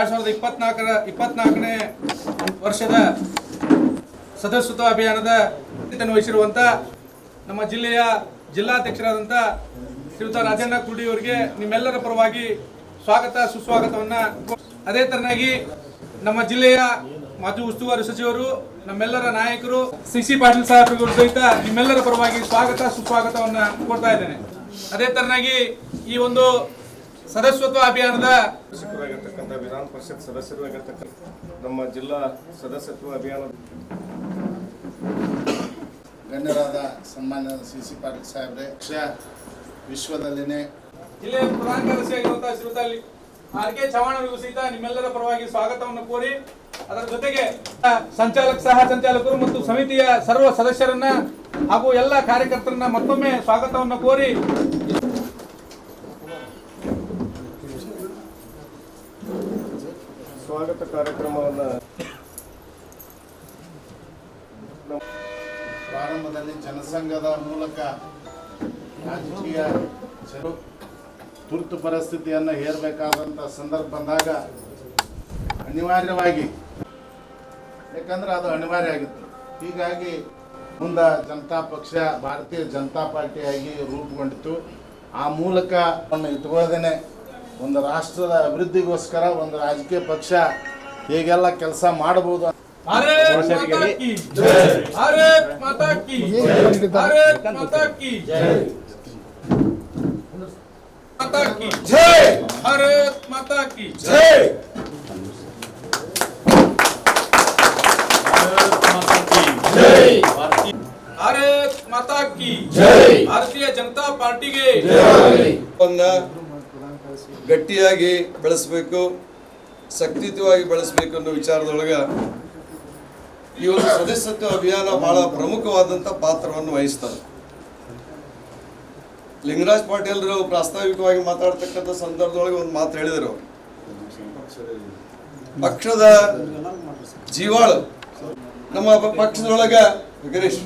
ಎರಡ್ ಸಾವಿರದ ಇಪ್ಪತ್ನಾಲ್ಕರ, ಇಪ್ಪತ್ನಾಲ್ಕನೇ ವರ್ಷದ ಸದಸ್ಯತ್ವ ಅಭಿಯಾನದ ವಹಿಸಿರುವಂಥ ನಮ್ಮ ಜಿಲ್ಲೆಯ ಜಿಲ್ಲಾಧ್ಯಕ್ಷರಾದಂಥ ಶ್ರೀಯುತ ರಾಜಣ್ಣ ಕುರ್ಡಿ ಅವರಿಗೆ ನಿಮ್ಮೆಲ್ಲರ ಪರವಾಗಿ ಸ್ವಾಗತ, ಸುಸ್ವಾಗತವನ್ನ. ಅದೇ ತರನಾಗಿ ನಮ್ಮ ಜಿಲ್ಲೆಯ ಮಾಜಿ ಉಸ್ತುವಾರಿ ಸಚಿವರು, ನಮ್ಮೆಲ್ಲರ ನಾಯಕರು, ಸಿ ಸಿ ಪಾಟೀಲ್ ಸಾಹೇಬರು ಸಹಿತ ನಿಮ್ಮೆಲ್ಲರ ಪರವಾಗಿ ಸ್ವಾಗತ, ಸುಸ್ವಾಗತವನ್ನ ಕೊಡ್ತಾ ಇದ್ದೇನೆ. ಅದೇ ತರನಾಗಿ ಈ ಒಂದು ಸದಸ್ಯತ್ವ ಅಭಿಯಾನದ ವಿಧಾನ ಪರಿಷತ್ ಸದಸ್ಯರು ಆಗಿರ್ತಕ್ಕಂಥ ನಮ್ಮ ಜಿಲ್ಲಾ ಸದಸ್ಯತ್ವ ಅಭಿಯಾನ. ಗಣ್ಯರಾದ ಸನ್ಮಾನ್ಯ ಸಿ ಸಿ ಪಾಟೀಲ್ ಸಾಹೇಬ್ರೆ ವಿಶ್ವದಲ್ಲಿನೇ ಜಿಲ್ಲೆಯ ಪ್ರಧಾನ ಕಾರ್ಯದರ್ಶಿಯಾಗಿರುವಂತಹ ಶ್ರೀಯುತ ಆರ್ ಕೆ ಚವಾಣ್ ಅವರಿಗೂ ಸಹಿತ ನಿಮ್ಮೆಲ್ಲರ ಪರವಾಗಿ ಸ್ವಾಗತವನ್ನು ಕೋರಿ ಅದರ ಜೊತೆಗೆ ಸಂಚಾಲಕ ಸಹ ಸಂಚಾಲಕರು ಮತ್ತು ಸಮಿತಿಯ ಸರ್ವ ಸದಸ್ಯರನ್ನ ಹಾಗೂ ಎಲ್ಲ ಕಾರ್ಯಕರ್ತರನ್ನ ಮತ್ತೊಮ್ಮೆ ಸ್ವಾಗತವನ್ನು ಕೋರಿ ಸ್ವಾಗತ ಕಾರ್ಯಕ್ರಮವನ್ನು ಪ್ರಾರಂಭದಲ್ಲಿ ಜನಸಂಘದ ಮೂಲಕ ರಾಜಕೀಯ ತುರ್ತು ಪರಿಸ್ಥಿತಿಯನ್ನು ಹೇರಬೇಕಾದಂಥ ಸಂದರ್ಭ ಬಂದಾಗ ಅನಿವಾರ್ಯವಾಗಿ, ಯಾಕಂದ್ರೆ ಅದು ಅನಿವಾರ್ಯ ಆಗಿತ್ತು. ಹೀಗಾಗಿ ಮುಂದೆ ಜನತಾ ಪಕ್ಷ, ಭಾರತೀಯ ಜನತಾ ಪಾರ್ಟಿಯಾಗಿ ರೂಪುಗೊಂಡಿತು ಆ ಮೂಲಕ ಇಟ್ಕೊಳ್ಳದೇನೆ ಒಂದು ರಾಷ್ಟ್ರದ ಅಭಿವೃದ್ಧಿಗೋಸ್ಕರ ಒಂದು ರಾಜಕೀಯ ಪಕ್ಷ ಹೇಗೆಲ್ಲ ಕೆಲಸ ಮಾಡಬಹುದು ಭಾರತೀಯ ಜನತಾ ಪಾರ್ಟಿಗೆ ಗಟ್ಟಿಯಾಗಿ ಬೆಳೆಸಬೇಕು ಶಕ್ತಿಯುತವಾಗಿ ಬೆಳೆಸಬೇಕು ಅನ್ನೋ ವಿಚಾರದೊಳಗೆ ಈ ಒಂದು ಸದಸ್ಯತ್ವ ಅಭಿಯಾನ ಬಹಳ ಪ್ರಮುಖವಾದಂಥ ಪಾತ್ರವನ್ನು ವಹಿಸ್ತದೆ ಲಿಂಗರಾಜ್ ಪಾಟೀಲ್ರು ಪ್ರಾಸ್ತಾವಿಕವಾಗಿ ಮಾತಾಡ್ತಕ್ಕಂಥ ಸಂದರ್ಭದೊಳಗೆ ಒಂದು ಮಾತು ಹೇಳಿದರು. ಪಕ್ಷದ ಜೀವಾಳು, ನಮ್ಮ ಪಕ್ಷದೊಳಗೆ ಗಣೇಶ್,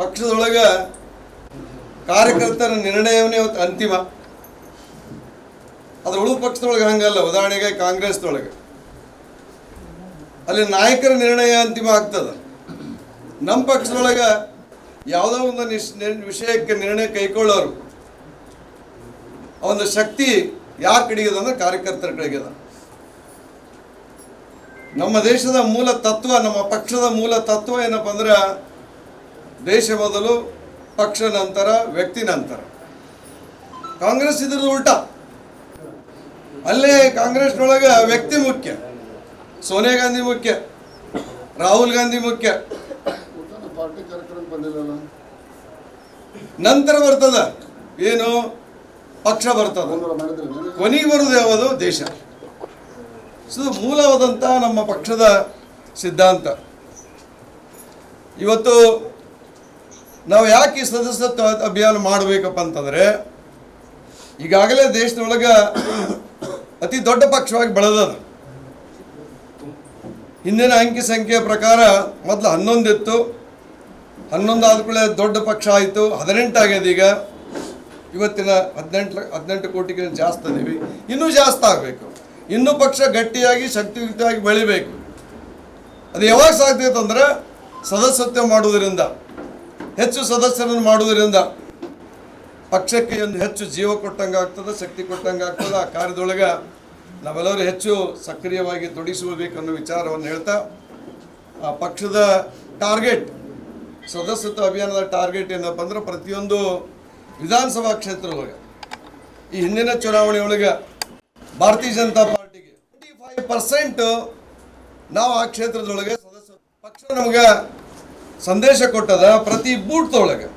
ಪಕ್ಷದೊಳಗ ಕಾರ್ಯಕರ್ತರ ನಿರ್ಣಯವನ್ನೇ ಇವತ್ತು ಅಂತಿಮ. ಅದ್ರ ಉಳು ಪಕ್ಷದೊಳಗೆ ಹಂಗಲ್ಲ, ಉದಾಹರಣೆಗೆ ಕಾಂಗ್ರೆಸ್ದೊಳಗೆ ಅಲ್ಲಿ ನಾಯಕರ ನಿರ್ಣಯ ಅಂತಿಮ ಆಗ್ತದೆ. ನಮ್ಮ ಪಕ್ಷದೊಳಗೆ ಯಾವುದೋ ಒಂದು ನಿಶ್ ವಿಷಯಕ್ಕೆ ನಿರ್ಣಯ ಕೈಗೊಳ್ಳೋರು ಒಂದು ಶಕ್ತಿ ಯಾರ ಕಡೆಗಿದೆ ಅಂದ್ರೆ ಕಾರ್ಯಕರ್ತರ ಕಡೆಗಿದೆ. ನಮ್ಮ ದೇಶದ ಮೂಲ ತತ್ವ, ನಮ್ಮ ಪಕ್ಷದ ಮೂಲ ತತ್ವ ಏನಪ್ಪ ಅಂದ್ರೆ ದೇಶ ಮೊದಲು, ಪಕ್ಷ ನಂತರ, ವ್ಯಕ್ತಿ ನಂತರ. ಕಾಂಗ್ರೆಸ್ ಇದ್ರದ್ದು ಉಲ್ಟಾ. ಅಲ್ಲೇ ಕಾಂಗ್ರೆಸ್ನೊಳಗೆ ವ್ಯಕ್ತಿ ಮುಖ್ಯ. ಸೋನಿಯಾ ಗಾಂಧಿ ಮುಖ್ಯ. ರಾಹುಲ್ ಗಾಂಧಿ ಮುಖ್ಯ. ನಂತರ ಬರ್ತದ? ಏನು? ಪಕ್ಷ ಬರ್ತದ. ಕೊನೆಗೆ ಬರುದು ಯಾವುದು? ದೇಶ. ಸೊ ಮೂಲವಾದಂಥ ನಮ್ಮ ಪಕ್ಷದ ಸಿದ್ಧಾಂತ. ಇವತ್ತು ನಾವು ಯಾಕೆ ಈ ಸದಸ್ಯತ್ವ ಅಭಿಯಾನ ಮಾಡಬೇಕಪ್ಪ ಅಂತಂದ್ರೆ, ಈಗಾಗಲೇ ದೇಶದೊಳಗೆ ಅತಿ ದೊಡ್ಡ ಪಕ್ಷವಾಗಿ ಬೆಳೆದದ. ಹಿಂದಿನ ಅಂಕಿ ಸಂಖ್ಯೆಯ ಪ್ರಕಾರ ಮೊದಲು ಹನ್ನೊಂದಿತ್ತು. ಹನ್ನೊಂದು ಆದ ಕೂಡಲೇ ದೊಡ್ಡ ಪಕ್ಷ ಆಯಿತು. ಹದಿನೆಂಟು ಆಗ್ಯದ ಈಗ. ಇವತ್ತಿನ ಹದಿನೆಂಟು ಹದಿನೆಂಟು ಕೋಟಿಗೆ ಜಾಸ್ತಿ ಅದೀವಿ. ಇನ್ನೂ ಜಾಸ್ತಿ ಆಗಬೇಕು. ಇನ್ನೂ ಪಕ್ಷ ಗಟ್ಟಿಯಾಗಿ, ಶಕ್ತಿಯುತವಾಗಿ ಬೆಳಿಬೇಕು. ಅದು ಯಾವಾಗ ಸಾಧ್ಯ ಅಂದರೆ ಸದಸ್ಯತ್ವ ಮಾಡುವುದರಿಂದ, ಹೆಚ್ಚು ಸದಸ್ಯರನ್ನು ಮಾಡುವುದರಿಂದ. ಪಕ್ಷಕ್ಕೆ ಒಂದು ಹೆಚ್ಚು ಜೀವ ಕೊಟ್ಟಂಗೆ ಆಗ್ತದೆ, ಶಕ್ತಿ ಕೊಟ್ಟಂಗೆ ಆಗ್ತದೆ. ಆ ಕಾರ್ಯದೊಳಗೆ ನಾವೆಲ್ಲರೂ ಹೆಚ್ಚು ಸಕ್ರಿಯವಾಗಿ ತೊಡಗಿಸಬೇಕು ಅನ್ನೋ ವಿಚಾರವನ್ನು ಹೇಳ್ತಾ, ಆ ಪಕ್ಷದ ಟಾರ್ಗೆಟ್, ಸದಸ್ಯತ್ವ ಅಭಿಯಾನದ ಟಾರ್ಗೆಟ್ ಏನಪ್ಪ ಅಂದ್ರೆ ಪ್ರತಿಯೊಂದು ವಿಧಾನಸಭಾ ಕ್ಷೇತ್ರದೊಳಗೆ, ಈ ಹಿಂದಿನ ಚುನಾವಣೆಯೊಳಗೆ ಭಾರತೀಯ ಜನತಾ ಪಾರ್ಟಿಗೆ ಟ್ವೆಂಟಿ ಫೈವ್ ಪರ್ಸೆಂಟ್ ನಾವು ಆ ಕ್ಷೇತ್ರದೊಳಗೆ ಸದಸ್ಯ, ಪಕ್ಷ ನಮ್ಗೆ ಸಂದೇಶ ಕೊಟ್ಟದ ಪ್ರತಿ ಬೂತ್ದೊಳಗೆ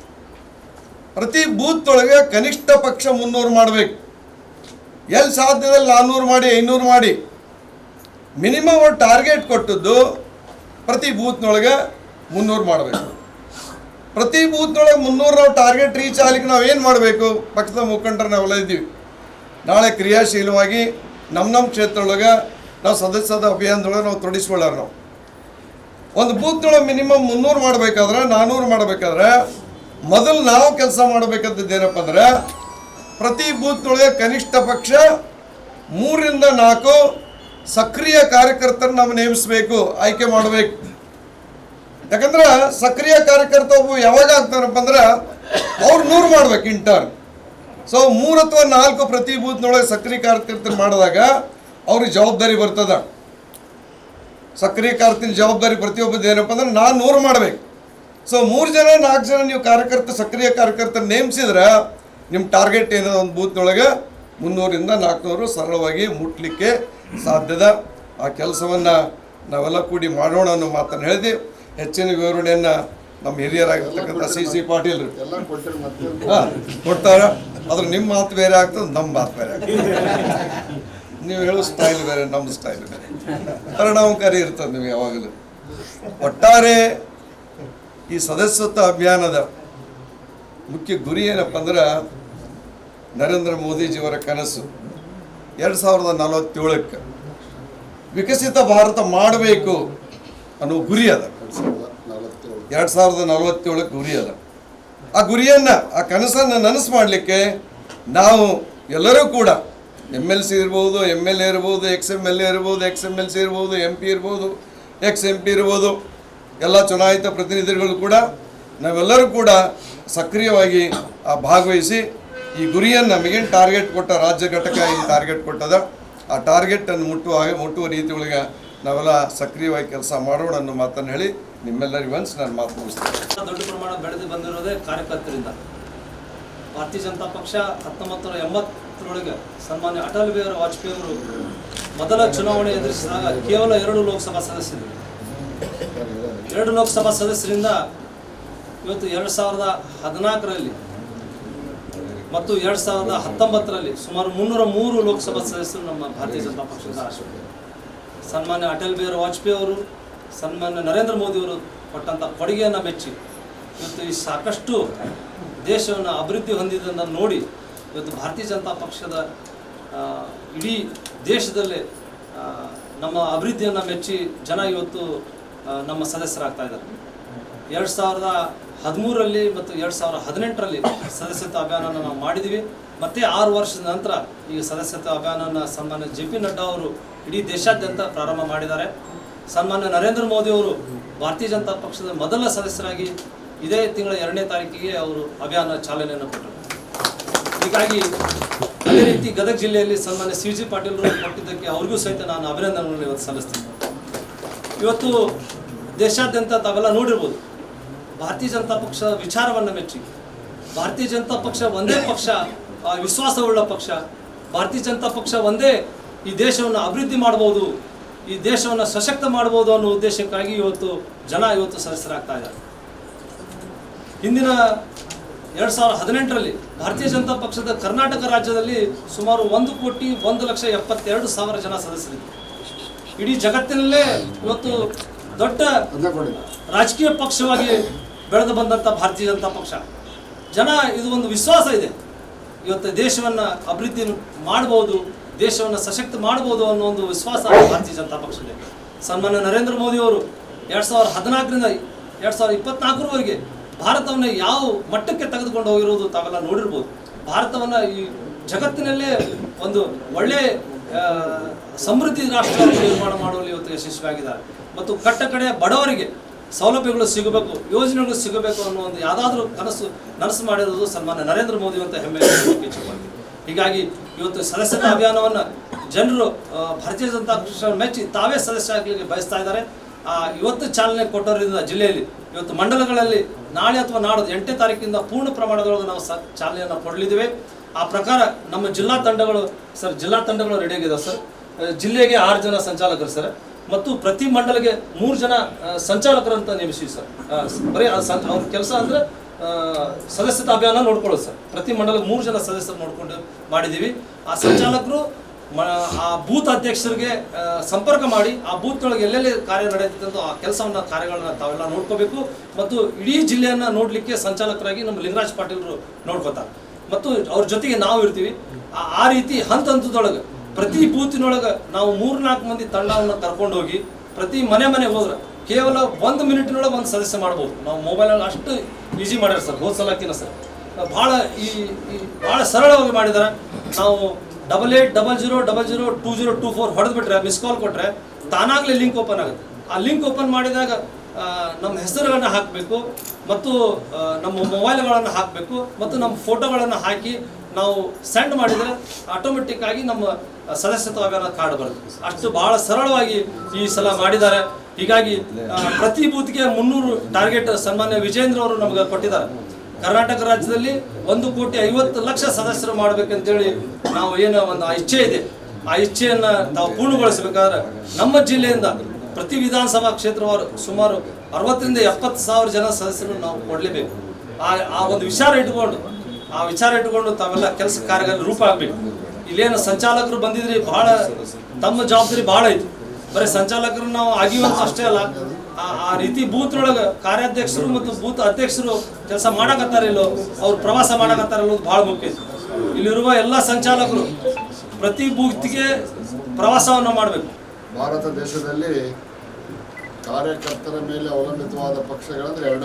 ಪ್ರತಿ ಬೂತ್ದೊಳಗೆ ಕನಿಷ್ಠ ಪಕ್ಷ ಮುನ್ನೂರು ಮಾಡಬೇಕು. ಎಲ್ಲಿ ಸಾಧ್ಯದಲ್ಲಿ ನಾನ್ನೂರು ಮಾಡಿ, ಐನೂರು ಮಾಡಿ. ಮಿನಿಮಮ್ ಒಂದು ಟಾರ್ಗೆಟ್ ಕೊಟ್ಟದ್ದು ಪ್ರತಿ ಬೂತ್ನೊಳಗೆ ಮುನ್ನೂರು ಮಾಡಬೇಕು. ಪ್ರತಿ ಬೂತ್ನೊಳಗೆ ಮುನ್ನೂರು ನಾವು ಟಾರ್ಗೆಟ್ ರೀಚ್ ಆಗ್ಲಿಕ್ಕೆ ನಾವು ಏನು ಮಾಡಬೇಕು? ಪಕ್ಷದ ಮುಖಂಡರು ನಾವೆಲ್ಲ ಇದ್ದೀವಿ. ನಾಳೆ ಕ್ರಿಯಾಶೀಲವಾಗಿ ನಮ್ಮ ನಮ್ಮ ಕ್ಷೇತ್ರದೊಳಗೆ ನಾವು ಸದಸ್ಯದ ಅಭಿಯಾನದೊಳಗೆ ನಾವು ತೊಡಿಸ್ಕೊಳ್ಳೋರು ನಾವು. ಒಂದು ಬೂತ್ನೊಳಗೆ ಮಿನಿಮಮ್ ಮುನ್ನೂರು ಮಾಡಬೇಕಾದ್ರೆ ನಾನ್ನೂರು ಮಾಡಬೇಕಾದ್ರೆ ಮೊದಲು ನಾವು ಕೆಲಸ ಮಾಡಬೇಕಂತದ್ದು ಏನಪ್ಪ ಅಂದ್ರೆ ಪ್ರತಿ ಬೂತ್ನೊಳಗೆ ಕನಿಷ್ಠ ಪಕ್ಷ ಮೂರಿಂದ ನಾಲ್ಕು ಸಕ್ರಿಯ ಕಾರ್ಯಕರ್ತರನ್ನ ನಾವು ನೇಮಿಸಬೇಕು, ಆಯ್ಕೆ ಮಾಡಬೇಕು. ಯಾಕಂದ್ರೆ ಸಕ್ರಿಯ ಕಾರ್ಯಕರ್ತ ಒಬ್ಬ ಯಾವಾಗ ಆಗ್ತಾನಪ್ಪ ಅಂದ್ರೆ ಅವ್ರು ನೂರು ಮಾಡ್ಬೇಕು ಇಂಟರ್ನ್ ಸೊ ಮೂರು ಅಥವಾ ನಾಲ್ಕು ಪ್ರತಿ ಬೂತ್ನೊಳಗೆ ಸಕ್ರಿಯ ಕಾರ್ಯಕರ್ತರು ಮಾಡಿದಾಗ ಅವ್ರಿಗೆ ಜವಾಬ್ದಾರಿ ಬರ್ತದ. ಸಕ್ರಿಯ ಕಾರ್ಯಕರ್ತನ ಜವಾಬ್ದಾರಿ ಪ್ರತಿಯೊಬ್ಬದ್ದು ಏನಪ್ಪ ಅಂದ್ರೆ ನಾನು ನೂರು ಮಾಡ್ಬೇಕು. ಸೊ ಮೂರು ಜನ ನಾಲ್ಕು ಜನ ನೀವು ಕಾರ್ಯಕರ್ತ ಸಕ್ರಿಯ ಕಾರ್ಯಕರ್ತರ ನೇಮಿಸಿದ್ರೆ ನಿಮ್ಮ ಟಾರ್ಗೆಟ್ ಏನದ ಒಂದು ಬೂತ್ನೊಳಗೆ ಮುನ್ನೂರಿಂದ ನಾಲ್ಕುನೂರು ಸರಳವಾಗಿ ಮುಟ್ಲಿಕ್ಕೆ ಸಾಧ್ಯದ. ಆ ಕೆಲಸವನ್ನು ನಾವೆಲ್ಲ ಕೂಡಿ ಮಾಡೋಣ ಅನ್ನೋ ಮಾತನ್ನು ಹೇಳಿದೆ ಹೆಚ್ಚಿನ ವಿವರಣೆಯನ್ನು ನಮ್ಮ ಹಿರಿಯರಾಗಿರ್ತಕ್ಕಂಥ ಸಿ ಸಿ ಪಾಟೀಲ್ ಎಲ್ಲ ಕೊಟ್ಟಿರಿ ಮತ್ತೆ. ಹಾಂ ಕೊಡ್ತಾರ. ಆದ್ರೆ ನಿಮ್ಮ ಮಾತು ಬೇರೆ ಆಗ್ತದೆ ನಮ್ಮ ಮಾತು ಬೇರೆ ಆಗ್ತದೆ. ನೀವು ಹೇಳೋ ಸ್ಟೈಲ್ ಬೇರೆ ನಮ್ಮ ಸ್ಟೈಲ್ ಬೇರೆ. ಪರಿಣಾಮಕಾರಿ ಇರ್ತದೆ ನೀವು ಯಾವಾಗಲೂ. ಒಟ್ಟಾರೆ ಈ ಸದಸ್ಯತ್ವ ಅಭಿಯಾನದ ಮುಖ್ಯ ಗುರಿ ಏನಪ್ಪ ಅಂದ್ರೆ ನರೇಂದ್ರ ಮೋದಿಜಿಯವರ ಕನಸು. ಎರಡು ಸಾವಿರದ ನಲವತ್ತೇಳಕ್ಕೆ ವಿಕಸಿತ ಭಾರತ ಮಾಡಬೇಕು ಅನ್ನೋ ಗುರಿ ಅದ. ಎರಡು ಸಾವಿರದ ನಲವತ್ತೇಳಕ್ಕೆ ಗುರಿ ಅದ. ಆ ಗುರಿಯನ್ನ, ಆ ಕನಸನ್ನು ನನಸು ಮಾಡಲಿಕ್ಕೆ ನಾವು ಎಲ್ಲರೂ ಕೂಡ ಎಂ ಎಲ್ ಸಿ ಇರ್ಬೋದು ಎಂ ಎಲ್ ಎ ಇರ್ಬೋದು, ಎಕ್ಸ್ ಎಂ ಎಲ್ ಎ ಇರ್ಬೋದು, ಎಕ್ಸ್ ಎಂ ಎಲ್ ಸಿ ಇರ್ಬೋದು, ಎಂ ಪಿ ಇರ್ಬೋದು, ಎಕ್ಸ್ ಎಂ ಪಿ ಇರ್ಬೋದು ಎಲ್ಲ ಚುನಾಯಿತ ಪ್ರತಿನಿಧಿಗಳು ಕೂಡ, ನಾವೆಲ್ಲರೂ ಕೂಡ ಸಕ್ರಿಯವಾಗಿ ಭಾಗವಹಿಸಿ ಈ ಗುರಿಯನ್ನು ನಮಗೇನು ಟಾರ್ಗೆಟ್ ಕೊಟ್ಟ ರಾಜ್ಯ ಘಟಕ ಏನು ಟಾರ್ಗೆಟ್ ಕೊಟ್ಟದ. ಆ ಟಾರ್ಗೆಟನ್ನು ಮುಟ್ಟುವ ಮುಟ್ಟುವ ರೀತಿ ಒಳಗೆ ನಾವೆಲ್ಲ ಸಕ್ರಿಯವಾಗಿ ಕೆಲಸ ಮಾಡೋಣ ಅನ್ನೋ ಮಾತನ್ನು ಹೇಳಿ ನಿಮ್ಮೆಲ್ಲರಿಗೂ ಒನ್ಸ್ ನಾನು ಮಾತು ಮುಗಿಸ್ತೇನೆ. ದೊಡ್ಡ ಪ್ರಮಾಣ ಬೆಳೆದು ಬಂದಿರೋದೇ ಕಾರ್ಯಕರ್ತರಿಂದ. ಭಾರತೀಯ ಜನತಾ ಪಕ್ಷ ಹತ್ತೊಂಬತ್ತು ನೂರ ಎಂಬತ್ತರೊಳಗೆ ಸನ್ಮಾನ್ಯ ಅಟಲ್ ಬಿಹಾರಿ ವಾಜಪೇಯಿ ಅವರು ಮೊದಲ ಚುನಾವಣೆ ಎದುರಿಸಿದಾಗ ಕೇವಲ ಎರಡು ಲೋಕಸಭಾ ಸದಸ್ಯರು. ಎರಡು ಲೋಕಸಭಾ ಸದಸ್ಯರಿಂದ ಇವತ್ತು ಎರಡು ಸಾವಿರದ ಹದಿನಾಲ್ಕರಲ್ಲಿ ಮತ್ತು ಎರಡು ಸಾವಿರದ ಹತ್ತೊಂಬತ್ತರಲ್ಲಿ ಸುಮಾರು ಮುನ್ನೂರ ಮೂರು ಲೋಕಸಭಾ ಸದಸ್ಯರು ನಮ್ಮ ಭಾರತೀಯ ಜನತಾ ಪಕ್ಷದ ಸನ್ಮಾನ್ಯ ಅಟಲ್ ಬಿಹಾರಿ ವಾಜಪೇಯಿ ಅವರು, ಸನ್ಮಾನ್ಯ ನರೇಂದ್ರ ಮೋದಿ ಅವರು ಕೊಟ್ಟಂಥ ಕೊಡುಗೆಯನ್ನು ಮೆಚ್ಚಿ ಇವತ್ತು ಈ ಸಾಕಷ್ಟು ದೇಶವನ್ನು ಅಭಿವೃದ್ಧಿ ಹೊಂದಿದ್ದನ್ನು ನೋಡಿ ಇವತ್ತು ಭಾರತೀಯ ಜನತಾ ಪಕ್ಷದ ಇಡೀ ದೇಶದಲ್ಲೇ ನಮ್ಮ ಅಭಿವೃದ್ಧಿಯನ್ನು ಮೆಚ್ಚಿ ಜನ ಇವತ್ತು ನಮ್ಮ ಸದಸ್ಯರಾಗ್ತಾ ಇದ್ದಾರೆ. ಎರಡು ಸಾವಿರದ ಹದಿಮೂರರಲ್ಲಿ ಮತ್ತು ಎರಡು ಸಾವಿರದ ಹದಿನೆಂಟರಲ್ಲಿ ಸದಸ್ಯತ್ವ ಅಭಿಯಾನವನ್ನು ನಾವು ಮಾಡಿದ್ದೀವಿ. ಮತ್ತೆ ಆರು ವರ್ಷದ ನಂತರ ಈ ಸದಸ್ಯತ್ವ ಅಭಿಯಾನವನ್ನು ಸನ್ಮಾನ್ಯ ಜೆ ಪಿ ನಡ್ಡಾ ಅವರು ಇಡೀ ದೇಶಾದ್ಯಂತ ಪ್ರಾರಂಭ ಮಾಡಿದ್ದಾರೆ. ಸನ್ಮಾನ್ಯ ನರೇಂದ್ರ ಮೋದಿ ಅವರು ಭಾರತೀಯ ಜನತಾ ಪಕ್ಷದ ಮೊದಲ ಸದಸ್ಯರಾಗಿ ಇದೇ ತಿಂಗಳ ಎರಡನೇ ತಾರೀಕಿಗೆ ಅವರು ಅಭಿಯಾನ ಚಾಲನೆಯನ್ನು ಕೊಟ್ಟರು. ಹೀಗಾಗಿ ಅದೇ ರೀತಿ ಗದಗ ಜಿಲ್ಲೆಯಲ್ಲಿ ಸನ್ಮಾನ್ಯ ಸಿ ಜಿ ಪಾಟೀಲ್ರು ಕೊಟ್ಟಿದ್ದಕ್ಕೆ ಅವ್ರಿಗೂ ಸಹಿತ ನಾನು ಅಭಿನಂದನೆಗಳನ್ನು ಇವತ್ತು ಸಲ್ಲಿಸ್ತೀನಿ. ಇವತ್ತು ದೇಶಾದ್ಯಂತ ತಾವೆಲ್ಲ ನೋಡಿರ್ಬೋದು. ಭಾರತೀಯ ಜನತಾ ಪಕ್ಷ ವಿಚಾರವನ್ನು ಮೆಚ್ಚಿ. ಭಾರತೀಯ ಜನತಾ ಪಕ್ಷ ಒಂದೇ ಪಕ್ಷ ವಿಶ್ವಾಸವುಳ್ಳ ಪಕ್ಷ. ಭಾರತೀಯ ಜನತಾ ಪಕ್ಷ ಒಂದೇ ಈ ದೇಶವನ್ನು ಅಭಿವೃದ್ಧಿ ಮಾಡ್ಬೋದು, ಈ ದೇಶವನ್ನು ಸಶಕ್ತ ಮಾಡ್ಬೋದು ಅನ್ನೋ ಉದ್ದೇಶಕ್ಕಾಗಿ ಇವತ್ತು ಜನ ಇವತ್ತು ಸದಸ್ಯರಾಗ್ತಾ ಇದ್ದಾರೆ. ಹಿಂದಿನ ಎರಡು ಸಾವಿರದ ಹದಿನೆಂಟರಲ್ಲಿ ಭಾರತೀಯ ಜನತಾ ಪಕ್ಷದ ಕರ್ನಾಟಕ ರಾಜ್ಯದಲ್ಲಿ ಸುಮಾರು ಒಂದು ಕೋಟಿ ಒಂದು ಲಕ್ಷ ಎಪ್ಪತ್ತೆರಡು ಸಾವಿರ ಜನ ಸದಸ್ಯರಿದ್ದರು. ಇಡೀ ಜಗತ್ತಿನಲ್ಲೇ ಇವತ್ತು ದೊಡ್ಡ ರಾಜಕೀಯ ಪಕ್ಷವಾಗಿ ಬೆಳೆದು ಬಂದಂಥ ಭಾರತೀಯ ಜನತಾ ಪಕ್ಷ. ಜನ, ಇದು ಒಂದು ವಿಶ್ವಾಸ ಇದೆ. ಇವತ್ತು ದೇಶವನ್ನು ಅಭಿವೃದ್ಧಿ ಮಾಡ್ಬೋದು, ದೇಶವನ್ನು ಸಶಕ್ತ ಮಾಡ್ಬೋದು ಅನ್ನೋ ಒಂದು ವಿಶ್ವಾಸ ಭಾರತೀಯ ಜನತಾ ಪಕ್ಷದಲ್ಲಿ. ಸನ್ಮಾನ್ಯ ನರೇಂದ್ರ ಮೋದಿ ಅವರು ಎರಡು ಸಾವಿರದ ಹದಿನಾಲ್ಕರಿಂದ ಎರಡು ಸಾವಿರದ ಇಪ್ಪತ್ನಾಲ್ಕರವರೆಗೆ ಭಾರತವನ್ನು ಯಾವ ಮಟ್ಟಕ್ಕೆ ತೆಗೆದುಕೊಂಡು ಹೋಗಿರೋದು ತಾವೆಲ್ಲ ನೋಡಿರ್ಬೋದು. ಭಾರತವನ್ನು ಈ ಜಗತ್ತಿನಲ್ಲೇ ಒಂದು ಒಳ್ಳೆ ಸಮೃದ್ಧಿ ರಾಷ್ಟ್ರ ನಿರ್ಮಾಣ ಮಾಡುವಲ್ಲಿ ಇವತ್ತು ಯಶಸ್ವಿಯಾಗಿದ್ದಾರೆ. ಮತ್ತು ಕಟ್ಟ ಕಡೆಯ ಬಡವರಿಗೆ ಸೌಲಭ್ಯಗಳು ಸಿಗಬೇಕು ಯೋಜನೆಗಳು ಸಿಗಬೇಕು ಅನ್ನೋ ಒಂದು ಯಾವುದಾದ್ರೂ ಕನಸು ನನಸು ಮಾಡಿರೋದು ಸನ್ಮಾನ್ಯ ನರೇಂದ್ರ ಮೋದಿ ಅಂತ ಹೆಮ್ಮೆ ಹೀಗಾಗಿ ಇವತ್ತು ಸದಸ್ಯತಾ ಅಭಿಯಾನವನ್ನು ಜನರು ಭಾರತೀಯ ಜನತಾ ಪಕ್ಷ ಮೆಚ್ಚಿ ತಾವೇ ಸದಸ್ಯ ಆಗಲಿಕ್ಕೆ ಬಯಸ್ತಾ ಇದ್ದಾರೆ. ಆ, ಇವತ್ತು ಚಾಲನೆ ಕೊಟ್ಟೋದ್ರಿಂದ ಜಿಲ್ಲೆಯಲ್ಲಿ ಇವತ್ತು ಮಂಡಲಗಳಲ್ಲಿ ನಾಳೆ ಅಥವಾ ನಾಡು ಎಂಟನೇ ತಾರೀಕಿಂದ ಪೂರ್ಣ ಪ್ರಮಾಣದೊಳಗೆ ನಾವು ಚಾಲನೆಯನ್ನು ಕೊಡಲಿದ್ದೇವೆ ಆ ಪ್ರಕಾರ ನಮ್ಮ ಜಿಲ್ಲಾ ತಂಡಗಳು ಸರ್ ಜಿಲ್ಲಾ ತಂಡಗಳು ರೆಡಿಯಾಗಿದೆ ಸರ್. ಜಿಲ್ಲೆಗೆ ಆರು ಜನ ಸಂಚಾಲಕರು ಸರ್. ಮತ್ತು ಪ್ರತಿ ಮಂಡಲಗೆ ಮೂರು ಜನ ಸಂಚಾಲಕರಂತ ನೇಮಿಸಿ ಸರ್. ಬರೀ ಅವ್ರ ಕೆಲಸ ಅಂದ್ರೆ ಸದಸ್ಯತಾ ಅಭಿಯಾನ ನೋಡ್ಕೊಳ್ಳೋದು ಸರ್. ಪ್ರತಿ ಮಂಡಲಕ್ಕೆ ಮೂರು ಜನ ಸದಸ್ಯರು ನೋಡ್ಕೊಂಡು ಮಾಡಿದ್ದೀವಿ. ಆ ಸಂಚಾಲಕರು ಆ ಬೂತ್ ಅಧ್ಯಕ್ಷರಿಗೆ ಸಂಪರ್ಕ ಮಾಡಿ, ಆ ಬೂತ್ನೊಳಗೆ ಎಲ್ಲೆಲ್ಲಿ ಕಾರ್ಯ ನಡೆಯುತ್ತಿದ್ದು ಆ ಕೆಲಸವನ್ನ, ಕಾರ್ಯಗಳನ್ನ ತಾವೆಲ್ಲ ನೋಡ್ಕೋಬೇಕು. ಮತ್ತು ಇಡೀ ಜಿಲ್ಲೆಯನ್ನು ನೋಡಲಿಕ್ಕೆ ಸಂಚಾಲಕರಾಗಿ ನಮ್ಮ ಲಿಂಗರಾಜ್ ಪಾಟೀಲ್ರು ನೋಡ್ಕೋತಾರೆ. ಮತ್ತು ಅವ್ರ ಜೊತೆಗೆ ನಾವು ಇರ್ತೀವಿ. ಆ ರೀತಿ ಹಂತ ಹಂತದೊಳಗೆ ಪ್ರತಿ ಬೂತಿನೊಳಗೆ ನಾವು ಮೂರ್ನಾಲ್ಕು ಮಂದಿ ತಂಡವನ್ನು ಕರ್ಕೊಂಡು ಹೋಗಿ ಪ್ರತಿ ಮನೆ ಮನೆ ಹೋದ್ರೆ ಕೇವಲ ಒಂದು ಮಿನಿಟ್ನೊಳಗೆ ಒಂದು ಸದಸ್ಯ ಮಾಡ್ಬೋದು. ನಾವು ಮೊಬೈಲಲ್ಲಿ ಅಷ್ಟು ಈಸಿ ಮಾಡ್ಯಾರ ಸರ್, ಹೋದ ಸಲಕ್ಕಿನ ಸರ್. ಭಾಳ ಈ ಭಾಳ ಸರಳವಾಗಿ ಮಾಡಿದ್ದಾರೆ ನಾವು double eight double zero double zero two zero two four ಹೊಡೆದ್ಬಿಟ್ರೆ miss call ಕೊಟ್ಟರೆ ತಾನಾಗಲೇ ಲಿಂಕ್ ಓಪನ್ ಆಗುತ್ತೆ. ಆ ಲಿಂಕ್ ಓಪನ್ ಮಾಡಿದಾಗ ನಮ್ಮ ಹೆಸರುಗಳನ್ನು ಹಾಕಬೇಕು, ಮತ್ತು ನಮ್ಮ ಮೊಬೈಲ್ಗಳನ್ನು ಹಾಕಬೇಕು, ಮತ್ತು ನಮ್ಮ ಫೋಟೋಗಳನ್ನು ಹಾಕಿ ನಾವು ಸೆಂಡ್ ಮಾಡಿದರೆ ಆಟೋಮೆಟಿಕ್ ಆಗಿ ನಮ್ಮ ಸದಸ್ಯತ್ವ ಅಭಿಯಾನ ಕಾರ್ಡ್ ಬರುತ್ತೆ. ಅಷ್ಟು ಬಹಳ ಸರಳವಾಗಿ ಈ ಸಲ ಮಾಡಿದ್ದಾರೆ. ಹೀಗಾಗಿ ಪ್ರತಿ ಬೂತ್ಗೆ ಮುನ್ನೂರು ಟಾರ್ಗೆಟ್ ಸನ್ಮಾನ್ಯ ವಿಜೇಂದ್ರ ಅವರು ನಮಗೆ ಕೊಟ್ಟಿದ್ದಾರೆ. ಕರ್ನಾಟಕ ರಾಜ್ಯದಲ್ಲಿ ಒಂದು ಕೋಟಿ ಐವತ್ತು ಲಕ್ಷ ಸದಸ್ಯರು ಮಾಡಬೇಕಂತೇಳಿ ನಾವು ಏನು ಒಂದು, ಆ ಇಚ್ಛೆ ಇದೆ. ಆ ಇಚ್ಛೆಯನ್ನು ನಾವು ಪೂರ್ಣಗೊಳಿಸಬೇಕಾದ್ರೆ ನಮ್ಮ ಜಿಲ್ಲೆಯಿಂದ ಪ್ರತಿ ವಿಧಾನಸಭಾ ಕ್ಷೇತ್ರವಾರು ಸುಮಾರು ಅರವತ್ತರಿಂದ ಎಪ್ಪತ್ತು ಸಾವಿರ ಜನ ಸದಸ್ಯರು ನಾವು ಕೊಡಲೇಬೇಕು. ಆ ಆ ಒಂದು ವಿಚಾರ ಇಟ್ಕೊಂಡು ಆ ವಿಚಾರ ಇಟ್ಟುಕೊಂಡು ತಾವೆಲ್ಲ ಕೆಲಸ ಕಾರ್ಯಗಳ ರೂಪ ಆಗ್ಬೇಕು ಇಲ್ಲೇನು ಸಂಚಾಲಕರು ಬಂದಿದ್ರಿ ಬಹಳ ತಮ್ಮ ಜವಾಬ್ದಾರಿ ಬಹಳ ಐತಿ. ಬರೀ ಸಂಚಾಲಕರು ನಾವು ಆಗಿವಂತ ಅಷ್ಟೇ ಅಲ್ಲ, ಆ- ರೀತಿ ಬೂತ್ ಒಳಗ ಕಾರ್ಯಾಧ್ಯಕ್ಷರು ಮತ್ತು ಬೂತ್ ಅಧ್ಯಕ್ಷರು ಕೆಲಸ ಮಾಡಕತ್ತಾರ ಇಲ್ಲೋ, ಅವ್ರು ಪ್ರವಾಸ ಮಾಡಕತ್ತಾರ ಅನ್ನೋದು ಬಹಳ ಮುಖ್ಯ ಐತಿ. ಇಲ್ಲಿರುವ ಎಲ್ಲ ಸಂಚಾಲಕರು ಪ್ರತಿ ಬೂತ್ಗೆ ಪ್ರವಾಸವನ್ನು ಮಾಡಬೇಕು. ಭಾರತ ದೇಶದಲ್ಲಿ ಕಾರ್ಯಕರ್ತರ ಮೇಲೆ ಅವಲಂಬಿತವಾದ ಪಕ್ಷಗಳಂದ್ರೆ ಎರಡ.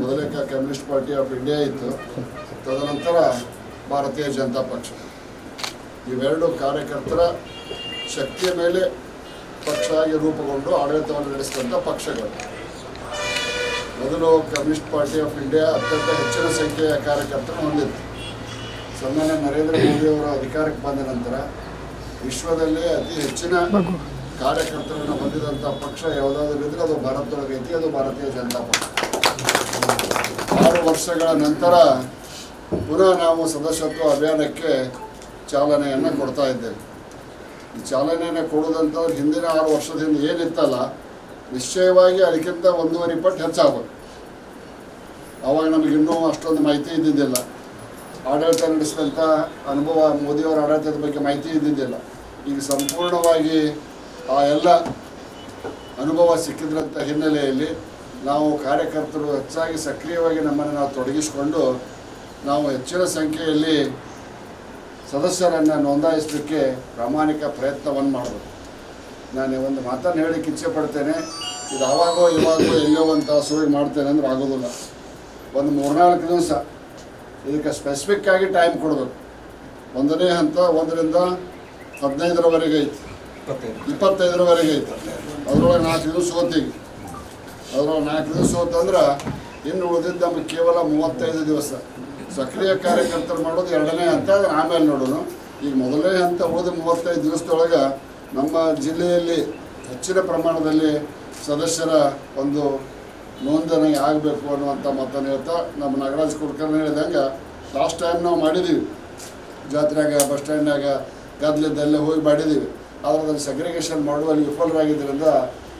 ಮೊದಲಿಗೆ ಕಮ್ಯುನಿಸ್ಟ್ ಪಾರ್ಟಿ ಆಫ್ ಇಂಡಿಯಾ ಇತ್ತು. ತದನಂತರ ಭಾರತೀಯ ಜನತಾ ಪಕ್ಷ. ಇವೆರಡು ಕಾರ್ಯಕರ್ತರ ಶಕ್ತಿಯ ಮೇಲೆ ಪಕ್ಷ ಆಗಿ ರೂಪುಗೊಂಡು ಆಡಳಿತವನ್ನು ನಡೆಸಿದಂಥ ಪಕ್ಷಗಳು. ಮೊದಲು ಕಮ್ಯುನಿಸ್ಟ್ ಪಾರ್ಟಿ ಆಫ್ ಇಂಡಿಯಾ ಅತ್ಯಂತ ಹೆಚ್ಚಿನ ಸಂಖ್ಯೆಯ ಕಾರ್ಯಕರ್ತರನ್ನು ಹೊಂದಿತ್ತು ಸನ್ಮಾನ್ಯ ನರೇಂದ್ರ ಮೋದಿ ಅವರ ಅಧಿಕಾರಕ್ಕೆ ಬಂದ ನಂತರ ವಿಶ್ವದಲ್ಲೇ ಅತಿ ಹೆಚ್ಚಿನ ಕಾರ್ಯಕರ್ತರನ್ನು ಹೊಂದಿದಂಥ ಪಕ್ಷ ಯಾವುದಾದ್ರೂ ಇದ್ರೆ ಅದು ಭಾರತದೊಳಗೈತಿ ಅದು ಭಾರತೀಯ ಜನತಾ ಪಕ್ಷ. ಆರು ವರ್ಷಗಳ ನಂತರ ಪುನಃ ನಾವು ಸದಸ್ಯತ್ವ ಅಭಿಯಾನಕ್ಕೆ ಚಾಲನೆಯನ್ನು ಕೊಡ್ತಾ ಇದ್ದೇವೆ. ಈ ಚಾಲನೆಯನ್ನು ಕೊಡುವುದಂತಂದ್ರೆ ಹಿಂದಿನ ಆರು ವರ್ಷದಿಂದ ಏನಿತ್ತಲ್ಲ, ನಿಶ್ಚಯವಾಗಿ ಅದಕ್ಕಿಂತ ಒಂದೂವರೆ ಪಟ್ಟು ಹೆಚ್ಚಾಗಬೇಕು ಆವಾಗ ನಮಗೆ ಇನ್ನೂ ಅಷ್ಟೊಂದು ಮಾಹಿತಿ ಇದ್ದಿದ್ದಿಲ್ಲ. ಆಡಳಿತ ನಡೆಸಿದಂಥ ಅನುಭವ ಮೋದಿಯವರ ಆಡಳಿತದ ಬಗ್ಗೆ ಮಾಹಿತಿ ಇದ್ದಿದ್ದಿಲ್ಲ. ಈಗ ಸಂಪೂರ್ಣವಾಗಿ ಆ ಎಲ್ಲ ಅನುಭವ ಸಿಕ್ಕಿದ್ರಂಥ ಹಿನ್ನೆಲೆಯಲ್ಲಿ ನಾವು ಕಾರ್ಯಕರ್ತರು ಹೆಚ್ಚಾಗಿ ಸಕ್ರಿಯವಾಗಿ ನಮ್ಮನ್ನು ನಾವು ತೊಡಗಿಸಿಕೊಂಡು ನಾವು ಹೆಚ್ಚಿನ ಸಂಖ್ಯೆಯಲ್ಲಿ ಸದಸ್ಯರನ್ನು ನೋಂದಾಯಿಸಲಿಕ್ಕೆ ಪ್ರಾಮಾಣಿಕ ಪ್ರಯತ್ನವನ್ನು ಮಾಡಬೇಕು ನಾನು ಒಂದು ಮಾತನ್ನು ಹೇಳಲಿಕ್ಕೆ ಇಚ್ಛೆ ಪಡ್ತೇನೆ. ಇದು ಆವಾಗೋ ಇವಾಗೋ ಎಲ್ಲೋ ಒಂದು ತಾಸು ಮಾಡ್ತೇನೆ ಅಂದ್ರೆ ಆಗೋದಿಲ್ಲ. ಒಂದು ಮೂರ್ನಾಲ್ಕು ದಿವಸ. ಇದಕ್ಕೆ ಸ್ಪೆಸಿಫಿಕ್ ಆಗಿ ಟೈಮ್ ಕೊಡಬೇಕು ಒಂದನೇ ಹಂತ ಒಂದರಿಂದ ಹದಿನೈದರವರೆಗೆ ಐತಿ. ಇಪ್ಪತ್ತೈದರವರೆಗೆ ಐತಿ. ಅದರೊಳಗೆ ನಾಲ್ಕು ದಿವಸ ಹೋತೀವಿ ಅದ್ರೊಳಗೆ ನಾಲ್ಕು ದಿವಸ ಹೋತಂದ್ರೆ ಇನ್ನು ಉಳಿದಿದ್ದು ನಮಗೆ ಕೇವಲ ಮೂವತ್ತೈದು ದಿವಸ. ಸಕ್ರಿಯ ಕಾರ್ಯಕರ್ತರು ಮಾಡೋದು ಎರಡನೇ ಹಂತ ಆಮೇಲೆ ನೋಡೋಣ ಈಗ ಮೊದಲನೇ ಹಂತ ಉಳಿದ ಮೂವತ್ತೈದು ದಿವಸದೊಳಗೆ ನಮ್ಮ ಜಿಲ್ಲೆಯಲ್ಲಿ ಹೆಚ್ಚಿನ ಪ್ರಮಾಣದಲ್ಲಿ ಸದಸ್ಯರ ಒಂದು ನೋಂದಣಿ ಆಗಬೇಕು ಅನ್ನುವಂಥ ಮತನ ಹೇಳ್ತಾ ನಮ್ಮ ನಾಗರಾಜ್ ಕುಲಕರ್ಣಿ ಹೇಳಿದಂಗೆ ಲಾಸ್ಟ್ ಟೈಮ್ ನಾವು ಮಾಡಿದ್ದೀವಿ ಜಾತ್ರೆಯಾಗ ಬಸ್ ಸ್ಟ್ಯಾಂಡ್ನಾಗ ಗದ್ದಲಿದ್ದಲ್ಲೇ ಹೋಗಿ ಮಾಡಿದ್ದೀವಿ ಆದರೆ ಅದನ್ನು ಸೆಗ್ರಿಗೇಷನ್ ಮಾಡುವಲ್ಲಿ ವಿಫಲರಾಗಿದ್ದರಿಂದ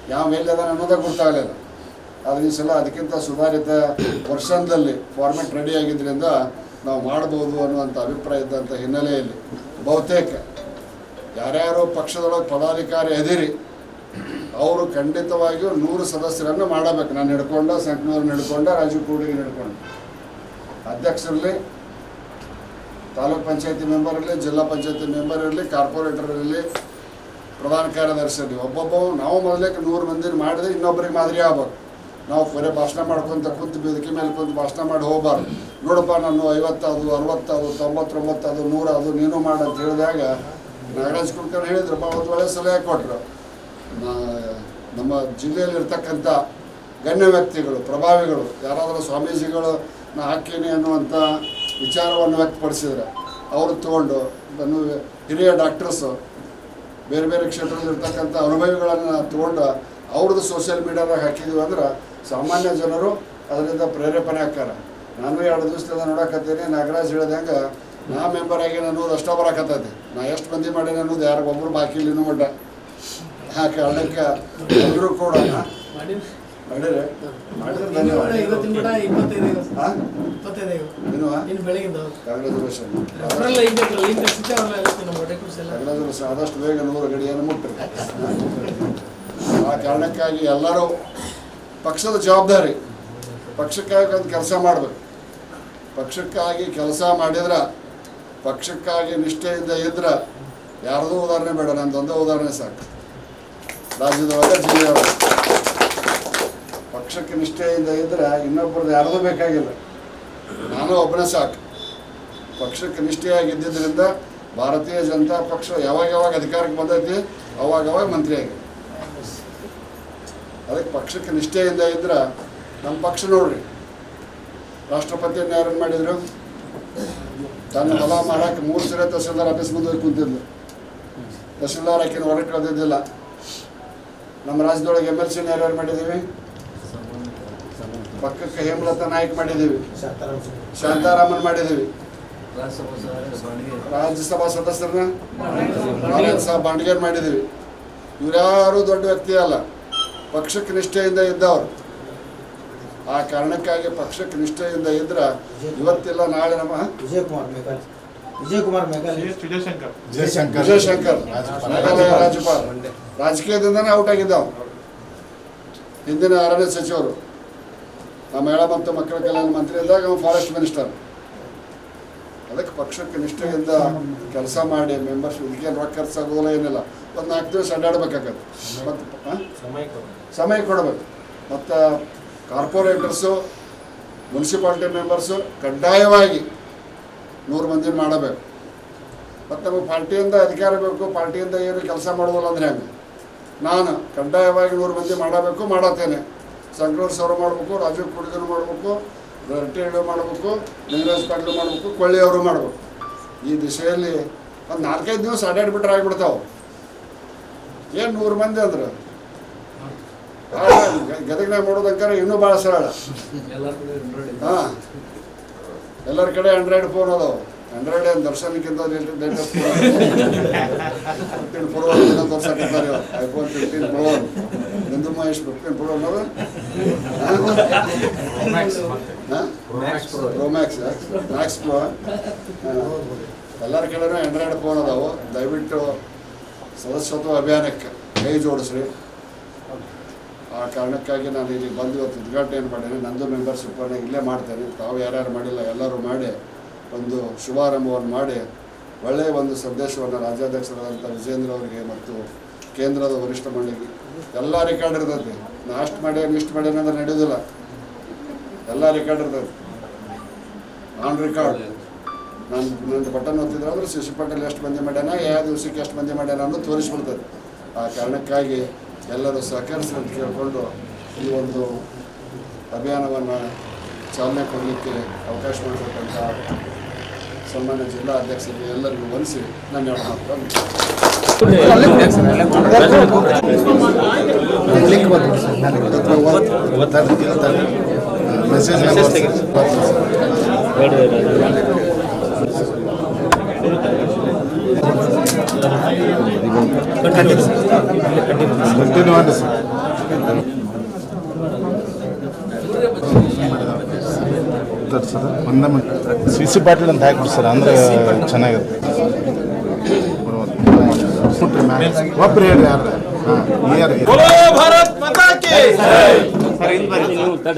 ಯಾವ ಎಲ್ಲದ ಅನ್ನೋದೇ ಗೊತ್ತಾಗಲಿಲ್ಲ ಆದರೆ ಈ ಸಲ ಅದಕ್ಕಿಂತ ಸುಧಾರಿತ ವರ್ಷನ್ದಲ್ಲಿ ಫಾರ್ಮೆಟ್ ರೆಡಿ ಆಗಿದ್ದರಿಂದ ನಾವು ಮಾಡ್ಬೋದು ಅನ್ನುವಂಥ ಅಭಿಪ್ರಾಯ ಇದ್ದಂಥ ಹಿನ್ನೆಲೆಯಲ್ಲಿ ಬಹುತೇಕ ಯಾರ್ಯಾರು ಪಕ್ಷದೊಳಗೆ ಪದಾಧಿಕಾರಿ ಅದಿರಿ, ಅವರು ಖಂಡಿತವಾಗಿಯೂ ನೂರು ಸದಸ್ಯರನ್ನು ಮಾಡಬೇಕು. ನಾನು ಹಿಡ್ಕೊಂಡ ಸಂಕನೂರು ಹಿಡ್ಕೊಂಡ ರಾಜೀವ್ ಕೂಡಿಗೆ ಹಿಡ್ಕೊಂಡು ಅಧ್ಯಕ್ಷರಲ್ಲಿ ತಾಲೂಕ್ ಪಂಚಾಯತಿ ಮೆಂಬರ್ ಇರಲಿ, ಜಿಲ್ಲಾ ಪಂಚಾಯತಿ ಮೆಂಬರ್ ಇರಲಿ ಕಾರ್ಪೊರೇಟರ್ ಇರಲಿ, ಪ್ರಧಾನ ಕಾರ್ಯದರ್ಶಿ ಒಬ್ಬೊಬ್ಬ ನಾವು ಮೊದಲೇ ನೂರು ಮಂದಿನ ಮಾಡಿದ್ರೆ ಇನ್ನೊಬ್ಬರಿಗೆ ಮಾದರಿ ಆಗ್ಬೇಕು. ನಾವು ಬರೀ ಭಾಷಣ ಮಾಡ್ಕೊಂತ ಕುಂತು ಬೇದಿಕೆ ಮೇಲೆ ಕುಂತು ಭಾಷಣ ಮಾಡಿ ಹೋಗ್ಬಾರ್ದು. ನೋಡಪ್ಪ, ನಾನು ಐವತ್ತದು ಅರವತ್ತದು ತೊಂಬತ್ತೊಂಬತ್ತದು ಅದು ನೀನು ಮಾಡು ಅಂತ ಹೇಳಿದಾಗ ನಾಗರಾಜ್ ಕುಲಕರ್ಣಿ ಹೇಳಿದ್ರು ಒಂದು ಒಳ್ಳೆ ಸಲಹೆ ಕೊಟ್ಟರು ನಮ್ಮ ಜಿಲ್ಲೆಯಲ್ಲಿರ್ತಕ್ಕಂಥ ಗಣ್ಯ ವ್ಯಕ್ತಿಗಳು, ಪ್ರಭಾವಿಗಳು, ಯಾರಾದರೂ ಸ್ವಾಮೀಜಿಗಳು ನಾ ಹಾಕೀನಿ ಅನ್ನುವಂಥ ವಿಚಾರವನ್ನು ವ್ಯಕ್ತಪಡಿಸಿದ್ರೆ ಅವರು ತಗೊಂಡು ನನ್ನ ಹಿರಿಯ ಡಾಕ್ಟರ್ಸು, ಬೇರೆ ಬೇರೆ ಕ್ಷೇತ್ರದಲ್ಲಿರ್ತಕ್ಕಂಥ ಅನುಭವಿಗಳನ್ನು ತಗೊಂಡು ಅವ್ರದ್ದು ಸೋಷಿಯಲ್ ಮೀಡಿಯಾದಾಗ ಹಾಕಿದ್ವಿ ಅಂದ್ರೆ ಸಾಮಾನ್ಯ ಜನರು ಅದರಿಂದ ಪ್ರೇರೇಪಣೆ ಆಕ್ಕಾರ ನಾನು ಎರಡು ದಿವಸದಿಂದ ನೋಡಕತ್ತೀನಿ ನಾಗರಾಜ್ ಹೇಳ್ದಂಗೆ ನಾ ಮೆಂಬರ್ ಆಗಿ ಅನ್ನೋದು ಅಷ್ಟೋ ಬರಕತ್ತೈತಿ. ನಾ ಎಷ್ಟು ಮಂದಿ ಮಾಡೀನಿ ಅನ್ನೋದು ಯಾರಿಗೊಬ್ಬರು ಬಾಕಿ ಇಲ್ಲಿ ಇನ್ನೂ ಮಟ್ಟ ಆ ಕಾರಣಕ್ಕೆ ಎಲ್ಲರೂ ಕೂಡ. ಮಾಡಿದ್ರೆ ಆದಷ್ಟು ಬೇಗ ನೂರು ಗಡಿಯನ್ನು ಮುಟ್ರಿ. ಆ ಕಾರಣಕ್ಕಾಗಿ ಎಲ್ಲರೂ ಪಕ್ಷದ ಜವಾಬ್ದಾರಿ. ಪಕ್ಷಕ್ಕಾಗಿ ಒಂದು ಕೆಲಸ ಮಾಡಬೇಕು. ಪಕ್ಷಕ್ಕಾಗಿ ಕೆಲಸ ಮಾಡಿದ್ರೆ, ಪಕ್ಷಕ್ಕಾಗಿ ನಿಷ್ಠೆಯಿಂದ ಇದ್ರೆ ಯಾರ್ದೂ ಉದಾಹರಣೆ ಬೇಡ ನಂದೊಂದೇ ಉದಾಹರಣೆ ಸಾಕು. ರಾಜ್ಯದೊಳಗೆ ಜಿಲ್ಲೆಯೊಳಗೆ ಪಕ್ಷಕ್ಕೆ ನಿಷ್ಠೆಯಿಂದ ಇದ್ರೆ ಇನ್ನೊಬ್ಬರದ್ದು ಯಾರ್ದು ಬೇಕಾಗಿಲ್ಲ. ನಾನು ಒಬ್ಬನೇ ಸಾಕು. ಪಕ್ಷಕ್ಕೆ ನಿಷ್ಠೆಯಾಗಿದ್ದರಿಂದ ಭಾರತೀಯ ಜನತಾ ಪಕ್ಷ ಯಾವಾಗ ಯಾವಾಗ ಅಧಿಕಾರಕ್ಕೆ ಬಂದೈತಿ, ಅವಾಗ ಅವಾಗ ಮಂತ್ರಿ ಆಗಿದೆ ಅದಕ್ಕೆ ಪಕ್ಷಕ್ಕೆ ನಿಷ್ಠೆಯಿಂದ ಇದ್ರೆ ನಮ್ಮ ಪಕ್ಷ ನೋಡ್ರಿ. ರಾಷ್ಟ್ರಪತಿಯನ್ನು ಯಾರನ್ನು ಮಾಡಿದ್ರು? ತನ್ನ ಹೊಲ ಮಾಡೋಕ್ಕೆ ಮೂರು ಸರಿ ತಹಸೀಲ್ದಾರ್ ಆಫೀಸ್ ಮುಂದೆ ಹೋಗಿ ಕುಂತಿದ್ಲು. ತಹಸೀಲ್ದಾರ್ ಆಕಿನ ಹೊರಗೆ ಕಳೆದಿದ್ದಿಲ್ಲ. ನಮ್ಮ ರಾಜ್ಯದೊಳಗೆ ಎಂ ಎಲ್ ಸಿನ ಯಾರ್ಯಾರು ಮಾಡಿದ್ದೀವಿ? ಪಕ್ಕಕ್ಕೆ ಹೇಮಲತಾ ನಾಯ್ಕ್ ಮಾಡಿದ್ದೀವಿ. ಶಾಂತಾರಾಮನ್ ಮಾಡಿದ್ದೀವಿ. ರಾಜ್ಯಸಭಾ ಸದಸ್ಯರನ್ನ? ಬಾಂಡ್ಗೇರ್ ಮಾಡಿದ್ದೀವಿ. ಇವ್ರ್ಯಾರು ದೊಡ್ಡ ವ್ಯಕ್ತಿ ಅಲ್ಲ. ಪಕ್ಷಕ್ಕೆ ನಿಷ್ಠೆಯಿಂದ ಇದ್ದವರು. ಆ ಕಾರಣಕ್ಕಾಗಿ ಪಕ್ಷಕ್ಕೆ ನಿಷ್ಠೆಯಿಂದ ಇದ್ರ ಇವತ್ತಿಲ್ಲ ನಾಳೆ ನಮ್ಮ ವಿಜಯಕುಮಾರ್ ಮೇಘಾಲಯ. ವಿಜಯಕುಮಾರ್ ಮೇಘಾಲಯ. ಜಯಶಂಕರ್ ವಿಜಯಶಂಕರ್. ಮೇಘಾಲಯ ರಾಜ್ಯಪಾಲ. ರಾಜಕೀಯದಿಂದನೇ ಔಟ್ ಆಗಿದ್ದಾವ ಹಿಂದಿನ ಅರಣ್ಯ ಸಚಿವರು. ನಮ್ಮ ಮಹಿಳಾ ಮತ್ತು ಮಕ್ಕಳ ಕಲ್ಯಾಣ ಮಂತ್ರಿ ಇದ್ದಾಗ ಅವ ಫಾರೆಸ್ಟ್ ಮಿನಿಸ್ಟರ್ ಅದಕ್ಕೆ ಪಕ್ಷಕ್ಕೆ ನಿಷ್ಠೆಯಿಂದ ಕೆಲಸ ಮಾಡಿ ಮೆಂಬರ್ಶಿಪ್ ಇದಕ್ಕೇನು ರೊಕ್ಕ ಖರ್ಚಾಗೋದಿಲ್ಲ ಏನಿಲ್ಲ. ಒಂದು ನಾಲ್ಕು ದಿವಸ ಅಡ್ಡಾಡ್ಬೇಕಾಗತ್ತೆ. ಮತ್ತು? ಸಮಯ ಕೊಡಬೇಕು. ಮತ್ತು ಕಾರ್ಪೊರೇಟರ್ಸು, ಮುನ್ಸಿಪಾಲ್ಟಿ ಮೆಂಬರ್ಸು ಕಡ್ಡಾಯವಾಗಿ ನೂರು ಮಂದಿ ಮಾಡಬೇಕು. ಮತ್ತು ನಮಗೆ ಪಾರ್ಟಿಯಿಂದ ಅಧಿಕಾರ ಬೇಕು ಪಾರ್ಟಿಯಿಂದ ಏನು ಕೆಲಸ ಮಾಡೋದಿಲ್ಲ ಅಂದರೆ ಹಂಗೆ? ನಾನು ಕಡ್ಡಾಯವಾಗಿ ನೂರು ಮಂದಿ ಮಾಡಬೇಕು, ಮಾಡತ್ತೇನೆ. ಸಂಕ್ರೋರ್ ಸೌರ ಮಾಡಬೇಕು, ರಾಜೀವ್ ಕುಡಿಗರು ಮಾಡಬೇಕು ರಟ್ಟಿಹಳ್ಳಿ ಮಾಡಬೇಕು ಲಿಂಗರಾಜ್ ಪಾಟೀಲ್ ಮಾಡಬೇಕು ಕೊಳ್ಳಿಯವರು ಮಾಡಬೇಕು. ಈ ದಿಶೆಯಲ್ಲಿ ಒಂದು ನಾಲ್ಕೈದು ದಿವಸ ಅಡ್ಡಾಡ್ಬಿಟ್ರೆ ಆಗಿಬಿಡ್ತಾವೆ. ಏನು ನೂರು ಮಂದಿ ಅಂದ್ರೆ? ಗದಗಿನಾಗ ಮಾಡೋದಂಕಾರ ಇನ್ನೂ ಭಾಳ ಸರಳ. ಹಾಂ. ಎಲ್ಲರ ಕಡೆ ಆಂಡ್ರಾಯ್ಡ್ ಫೋನ್ ಅದಾವ. ಆಂಡ್ರಾಯ್ಡ್ ಏನು ದರ್ಶನಕ್ಕಿಂತ ಲೇಟೆಸ್ಟ್ ಫಿಫ್ಟೀನ್ ಪ್ರೋ ಏನೋ ತೋರ್ಸಕತ್ತಾರೆ ಐಫೋನ್ ಫಿಫ್ಟೀನ್ ಪ್ರೋ ನಿಂದು ಮಹೇಶ್ ಫಿಫ್ಟೀನ್ ಪ್ರೋ ಅನ್ನೋದು? ಪ್ರೋ ಮ್ಯಾಕ್ಸ್ ಮ್ಯಾಕ್ಸ್ ಪ್ರೋ ಎಲ್ಲರ ಕಡೆನೂ ಆಂಡ್ರಾಯ್ಡ್ ಫೋನ್ ಅದಾವೆ. ದಯವಿಟ್ಟು ಸದಸ್ಯತ್ವ ಅಭಿಯಾನಕ್ಕೆ ಕೈ ಜೋಡಿಸ್ರಿ. ಆ ಕಾರಣಕ್ಕಾಗಿ ನಾನು ಇಲ್ಲಿ ಬಂದು ಇವತ್ತು ಉದ್ಘಾಟನೆ ಮಾಡೇನೆ ನಂದು ಮೆಂಬರ್ಶಿಪ್ಪನ್ನು ಇಲ್ಲೇ ಮಾಡ್ತೇನೆ. ತಾವು ಯಾರ್ಯಾರು ಮಾಡಿಲ್ಲ ಎಲ್ಲರೂ ಮಾಡಿ ಒಂದು ಶುಭಾರಂಭವನ್ನು ಮಾಡಿ ಒಳ್ಳೆಯ ಒಂದು ಸಂದೇಶವನ್ನು ರಾಜ್ಯಾಧ್ಯಕ್ಷರಾದಂಥ ವಿಜೇಂದ್ರ ಅವರಿಗೆ ಮತ್ತು ಕೇಂದ್ರದ ವರಿಷ್ಠ ಮಂಡಳಿಗೆ. ಎಲ್ಲ ರೆಕಾರ್ಡ್ ಇರ್ತೈತಿ ನಾ ಅಷ್ಟು ಮಾಡ್ಯಾನ ಇಷ್ಟು ಮಾಡ್ಯಾನ ಅಂದ್ರೆ ನಡೆಯೋದಿಲ್ಲ ಎಲ್ಲ ರೆಕಾರ್ಡ್ ಇರ್ತೈತಿ ಆನ್ ರೆಕಾರ್ಡ್ ನಾನು ನಂದು ಬಟನ್ ಓದ್ತಿದ್ರೆ ಅಂದ್ರೆ ಶಿಶು ಪಟೇಲ್ ಎಷ್ಟು ಮಂದಿ ಮಾಡ್ಯಾನ ಯಾವ ದಿವಸಕ್ಕೆ ಎಷ್ಟು ಮಂದಿ ಮಾಡ್ಯಾನ ಅನ್ನೋದು ತೋರಿಸ್ಬಿಡ್ತದೆ. ಆ ಕಾರಣಕ್ಕಾಗಿ ಎಲ್ಲರೂ ಸಹಕರಿಸಿ ಅಂತ ಕೇಳಿಕೊಂಡು ಈ ಒಂದು ಅಭಿಯಾನವನ್ನು ಚಾಲನೆ ಕೊಡಲಿಕ್ಕೆ ಅವಕಾಶ ಮಾಡಿಕೊಟ್ಟಂಥ ಸನ್ಮಾನ್ಯ ಜಿಲ್ಲಾ ಅಧ್ಯಕ್ಷರಿಗೆ ಎಲ್ಲರಿಗೂ ವಂದಿಸಿ ನನ್ನ ಎರಡು ಮಾತುಗಳನ್ನು ಸಿ ಸಿ ಪಾಟೀಲ್ ಅಂತ ಹಾಕಿ ಸರ್ ಅಂದ್ರೆ ಚೆನ್ನಾಗಿರುತ್ತೆ ಒಬ್ರು ಹೇಳ್ರಿ ಯಾರು ಹಾಂ ಯಾರು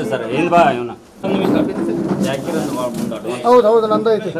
ಸರ್ ಹೌದು ಹೌದು ನಂದು ಐತಿ.